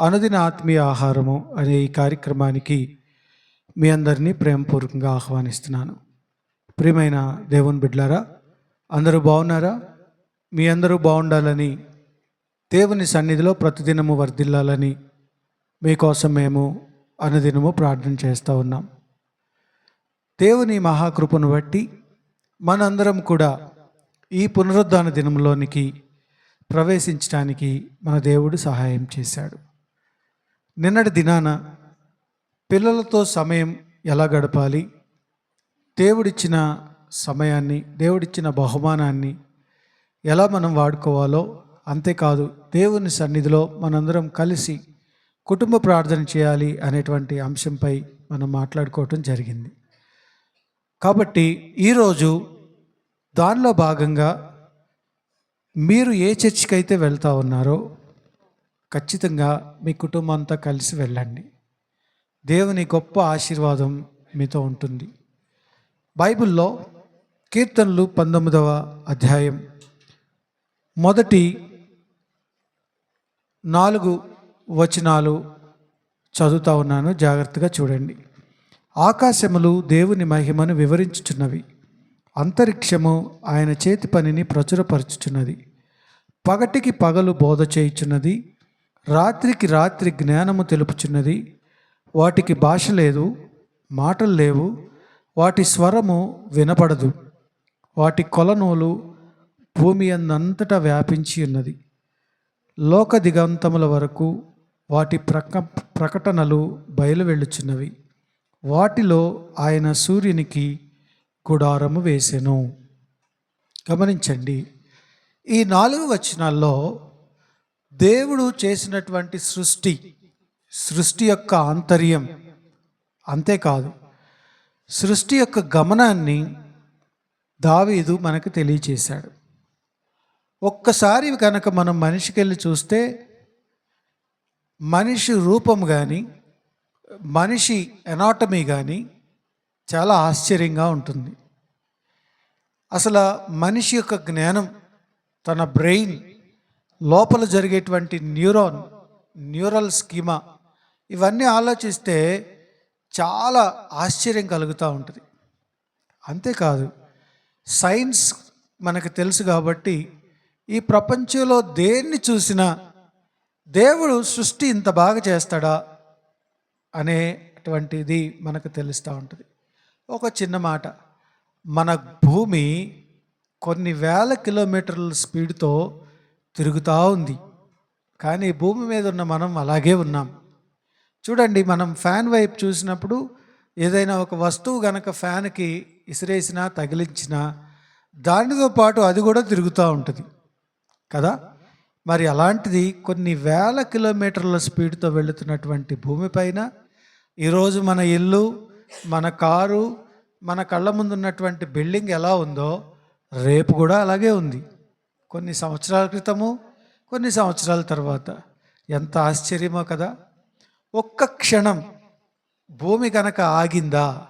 అనుదిన ఆత్మీయ ఆహారము అనే ఈ కార్యక్రమానికి మీ అందరినీ ప్రేమపూర్వకంగా ఆహ్వానిస్తున్నాను. ప్రియమైన దేవుని బిడ్లారా అందరూ బాగున్నారా? మీ అందరూ బాగుండాలని దేవుని సన్నిధిలో ప్రతిదినము వర్ధిల్లాలని మీకోసం మేము అనుదినము ప్రార్థన చేస్తూ ఉన్నాం. దేవుని మహాకృపను బట్టి మనందరం కూడా ఈ పునరుద్ధాన దినంలోనికి ప్రవేశించడానికి మన దేవుడు సహాయం చేశాడు. నిన్నటి దినాన పిల్లలతో సమయం ఎలా గడపాలి? దేవుడిచ్చిన సమయాన్ని దేవుడిచ్చిన బహుమానాన్ని ఎలా మనం వాడుకోవాలో? అంతేకాదు దేవుని సన్నిధిలో మనందరం కలిసి కుటుంబ ప్రార్థన చేయాలి అనేటువంటి అంశంపై మనం మాట్లాడుకోవటం జరిగింది. కాబట్టి ఈరోజు దానిలో భాగంగా మీరు ఏ చర్చికి అయితే వెళ్తా ఉన్నారో ఖచ్చితంగా మీ కుటుంబం అంతా కలిసి వెళ్ళండి. దేవుని గొప్ప ఆశీర్వాదం మీతో ఉంటుంది. బైబిల్లో కీర్తనలు పంతొమ్మిదవ అధ్యాయం మొదటి నాలుగు వచనాలు చదువుతా ఉన్నాను. జాగ్రత్తగా చూడండి. ఆకాశములు దేవుని మహిమను వివరించుచున్నవి. అంతరిక్షము ఆయన చేతి పనిని ప్రచురపరచుచున్నది. పగటికి పగలు బోధ చేయుచున్నది. రాత్రికి రాత్రి జ్ఞానము తెలుపుచున్నది. వాటికి భాష లేదు మాటలు లేవు వాటి స్వరము వినపడదు. వాటి కొలనూలు భూమి అందంతటా వ్యాపించి ఉన్నది. లోక దిగంతముల వరకు వాటి ప్రక ప్రకటనలు బయలు వెళ్ళుచున్నవి. వాటిలో ఆయన సూర్యునికి గుడారము వేసెను. గమనించండి. ఈ నాలుగు వచనాల్లో దేవుడు చేసినటువంటి సృష్టి సృష్టి యొక్క ఆంతర్యం అంతేకాదు. సృష్టి యొక్క గమనాన్ని దావీదు మనకు తెలియచేశాడు. ఒక్కసారి కనుక మనం మనిషికి వెళ్ళి చూస్తే మనిషి రూపం కానీ మనిషి ఎనాటమీ కానీ చాలా ఆశ్చర్యంగా ఉంటుంది. అసలు మనిషి యొక్క జ్ఞానం తన బ్రెయిన్ లోపల జరిగేటువంటి న్యూరాన్ న్యూరల్ స్కీమా ఇవన్నీ ఆలోచిస్తే చాలా ఆశ్చర్యం కలుగుతూ ఉంటుంది. అంతేకాదు సైన్స్ మనకు తెలుసు కాబట్టి ఈ ప్రపంచంలో దేన్ని చూసినా దేవుడు సృష్టి ఇంత బాగా చేస్తాడా అనేటువంటిది మనకు తెలుస్తూ ఉంటుంది. ఒక చిన్న మాట మన భూమి కొన్ని వేల కిలోమీటర్ల స్పీడ్తో తిరుగుతూ ఉంది. కానీ భూమి మీద ఉన్న మనం అలాగే ఉన్నాం. చూడండి మనం ఫ్యాన్ వైపు చూసినప్పుడు ఏదైనా ఒక వస్తువు గనక ఫ్యాన్కి ఇసిరేసినా తగిలించినా దానితో పాటు అది కూడా తిరుగుతూ ఉంటుంది. కదా? మరి అలాంటిది కొన్ని వేల కిలోమీటర్ల స్పీడ్తో వెళుతున్నటువంటి భూమిపైన ఈరోజు మన ఇల్లు మన కారు మన కళ్ళ ముందు ఉన్నటువంటి బిల్డింగ్ ఎలా ఉందో రేపు కూడా అలాగే ఉంది. కొన్ని సంవత్సరాల క్రితము కొన్ని సంవత్సరాల తర్వాత. ఎంత ఆశ్చర్యమో కదా. ఒక్క క్షణం భూమి కనుక ఆగిందా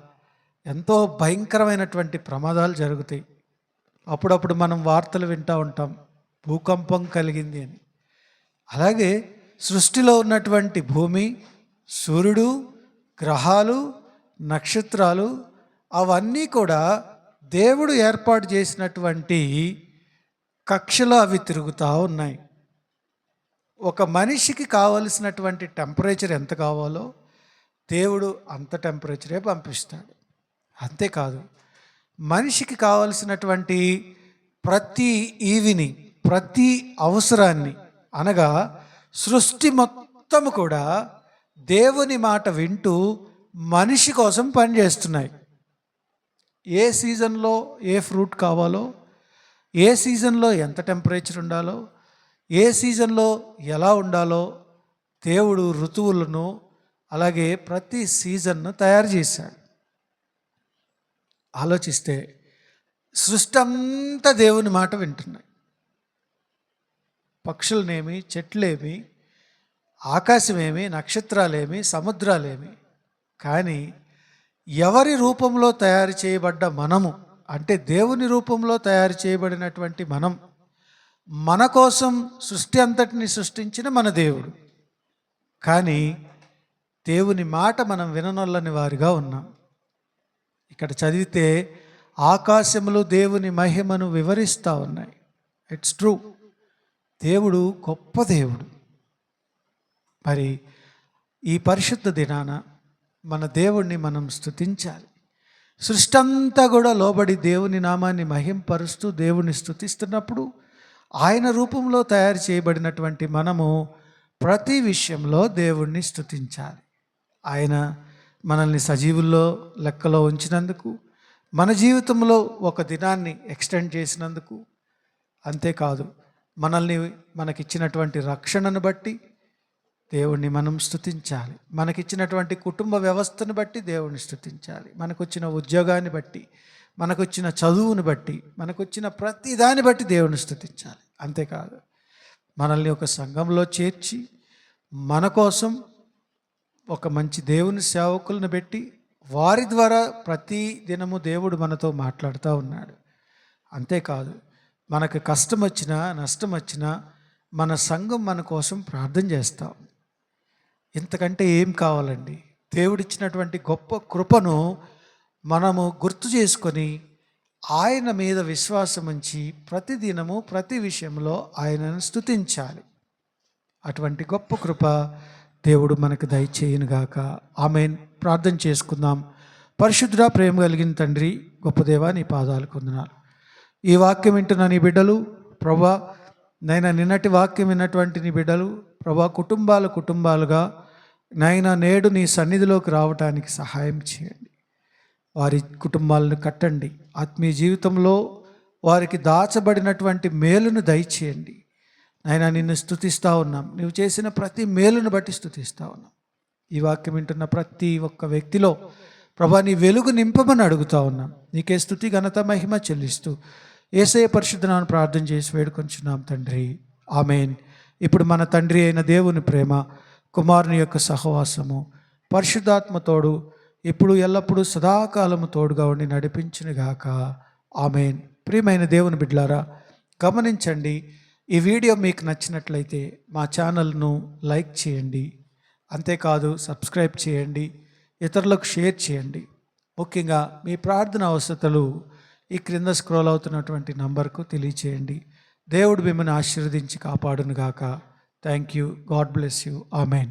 ఎంతో భయంకరమైనటువంటి ప్రమాదాలు జరుగుతాయి. అప్పుడప్పుడు మనం వార్తలు వింటూ ఉంటాం భూకంపం కలిగింది అని. అలాగే సృష్టిలో ఉన్నటువంటి భూమి సూర్యుడు గ్రహాలు నక్షత్రాలు అవన్నీ కూడా దేవుడు ఏర్పాటు చేసినటువంటి కక్షలో అవి తిరుగుతూ ఉన్నాయి. ఒక మనిషికి కావలసినటువంటి టెంపరేచర్ ఎంత కావాలో దేవుడు అంత టెంపరేచరే పంపిస్తాడు. అంతేకాదు మనిషికి కావలసినటువంటి ప్రతి ఈవిని ప్రతి అవసరాన్ని అనగా సృష్టి మొత్తం కూడా దేవుని మాట వింటూ మనిషి కోసం పనిచేస్తున్నాయి. ఏ సీజన్లో ఏ ఫ్రూట్ కావాలో ఏ సీజన్లో ఎంత టెంపరేచర్ ఉండాలో ఏ సీజన్లో ఎలా ఉండాలో దేవుడు ఋతువులను అలాగే ప్రతి సీజన్ను తయారు చేశాడు. ఆలోచిస్తే సృష్టి అంతా దేవుని మాట వింటున్నాయి. పక్షులనేమి చెట్లేమి ఆకాశమేమి నక్షత్రాలేమి సముద్రాలేమి కానీ ఎవరి రూపంలో తయారు చేయబడ్డ మనము అంటే దేవుని రూపంలో తయారు చేయబడినటువంటి మనం మన కోసం సృష్టి అంతటిని సృష్టించిన మన దేవుడు. కానీ దేవుని మాట మనం విననొల్లని వారిగా ఉన్నాం. ఇక్కడ చదివితే ఆకాశములు దేవుని మహిమను వివరిస్తూ ఉన్నాయి. ఇట్స్ ట్రూ దేవుడు గొప్ప దేవుడు. మరి ఈ పరిశుద్ధ దినాన మన దేవుణ్ణి మనం స్తుతించాలి. సృష్టి అంతా కూడా లోబడి దేవుని నామాన్ని మహింపరుస్తూ దేవుని స్థుతిస్తున్నప్పుడు ఆయన రూపంలో తయారు చేయబడినటువంటి మనము ప్రతి విషయంలో దేవుణ్ణి స్థుతించాలి ఆయన మనల్ని సజీవుల్లో లెక్కలో ఉంచినందుకు మన జీవితంలో ఒక దినాన్ని ఎక్స్టెండ్ చేసినందుకు అంతేకాదు మనల్ని మనకిచ్చినటువంటి రక్షణను బట్టి దేవుణ్ణి మనం స్థుతించాలి మనకిచ్చినటువంటి కుటుంబ వ్యవస్థను బట్టి దేవుణ్ణి స్థుతించాలి మనకొచ్చిన ఉద్యోగాన్ని బట్టి మనకొచ్చిన చదువుని బట్టి మనకొచ్చిన ప్రతి దాన్ని బట్టి దేవుణ్ణి స్థుతించాలి అంతేకాదు మనల్ని ఒక సంఘంలో చేర్చి మన కోసం ఒక మంచి దేవుని సేవకులను పెట్టి వారి ద్వారా ప్రతి దినము దేవుడు మనతో మాట్లాడుతూ ఉన్నాడు. అంతేకాదు మనకు కష్టం వచ్చినా నష్టం వచ్చినా మన సంఘం మన కోసం ప్రార్థన చేస్తాం ఇంతకంటే ఏం కావాలండి? దేవుడిచ్చినటువంటి గొప్ప కృపను మనము గుర్తు చేసుకొని ఆయన మీద విశ్వాసం ఉంచి ప్రతిదినము ప్రతి విషయంలో ఆయనను స్తుతించాలి. అటువంటి గొప్ప కృప దేవుడు మనకు దయచేయనుగాక. ఆమె ప్రార్థన చేసుకుందాం. పరిశుద్ధ ప్రేమ కలిగిన తండ్రి గొప్ప దేవా నీ పాదాలు కొందనాలు ఈ వాక్యం వింటున్న నీ బిడ్డలు ప్రభా నైనా నిన్నటి వాక్యం విన్నటువంటి నీ బిడ్డలు ప్రభా కుటుంబాలు కుటుంబాలుగా నైనా నేడు నీ సన్నిధిలోకి రావటానికి సహాయం చేయండి. వారి కుటుంబాలను కట్టండి. ఆత్మీయ జీవితంలో వారికి దాచబడినటువంటి మేలును దయచేయండి. నైనా నిన్ను స్థుతిస్తూ ఉన్నాం. నువ్వు చేసిన ప్రతి మేలును బట్టి స్థుతిస్తూ ఉన్నాం. ఈ వాక్యం వింటున్న ప్రతి ఒక్క వ్యక్తిలో ప్రభా నీ వెలుగు నింపమని అడుగుతా ఉన్నాం. నీకే స్థుతి ఘనత మహిమ చెల్లిస్తూ ఏసయ పరిశుద్ధనాన్ని ప్రార్థన చేసి వేడుకొంచున్నాం తండ్రి. ఆమెన్. ఇప్పుడు మన తండ్రి అయిన దేవుని ప్రేమ కుమారుని యొక్క సహవాసము పరిశుద్ధాత్మతోడు ఇప్పుడు ఎల్లప్పుడూ సదాకాలము తోడుగా ఉండి నడిపించినగాక ఆమెన్. ప్రియమైన దేవుని బిడ్లారా గమనించండి ఈ వీడియో మీకు నచ్చినట్లయితే మా ఛానల్ను లైక్ చేయండి అంతేకాదు సబ్స్క్రైబ్ చేయండి ఇతరులకు షేర్ చేయండి. ముఖ్యంగా మీ ప్రార్థన అవసరతలు ఈ క్రింద స్క్రోల్ అవుతున్నటువంటి నంబర్కు తెలియచేయండి. దేవుడు మిమ్మల్ని ఆశీర్వదించి కాపాడునుగాక. Thank you God bless you amen